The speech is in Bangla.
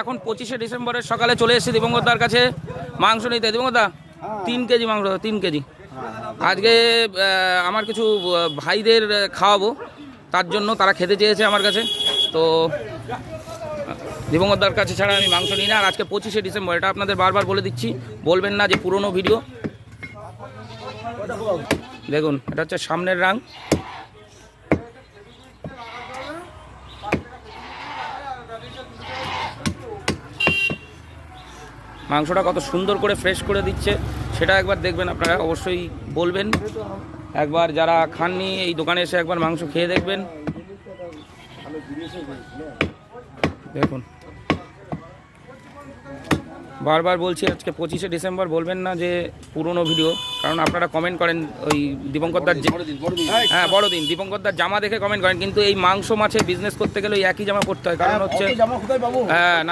এখন পঁচিশে ডিসেম্বরের সকালে চলে এসেছি দিবঙ্গতার কাছে মাংস নিতে। দিবঙ্গতা তিন কেজি মাংস তিন কেজি। আজকে আমার কিছু ভাইদের খাওয়াবো তার জন্য তারা খেতে চেয়েছে আমার কাছে। তো দিবঙ্গতার কাছে ছাড়া আমি মাংস নিই না। আর আজকে পঁচিশে ডিসেম্বর এটা আপনাদের বারবার বলে দিচ্ছি। বলবেন না যে পুরনো ভিডিও। দেখুন এটা হচ্ছে সামনের রাং। মাংসটা কত সুন্দর করে ফ্রেশ করে দিচ্ছে সেটা একবার দেখবেন আপনারা অবশ্যই বলবেন। একবার যারা খাননি এই দোকানে এসে একবার মাংস খেয়ে দেখবেন। দেখুন। বারবার বলছি আজকে পঁচিশে ডিসেম্বর বলবেন না যে পুরনো ভিডিও কারণ আপনারা কমেন্ট করেন ওই দীপঙ্করদার হ্যাঁ বড়দিন। দীপঙ্করদার জামা দেখে কমেন্ট করেন কিন্তু এই মাংস মাছের বিজনেস করতে গেলে ওই একই জামা পরতে হয় কারণ হচ্ছে কোথায় পাবো? হ্যাঁ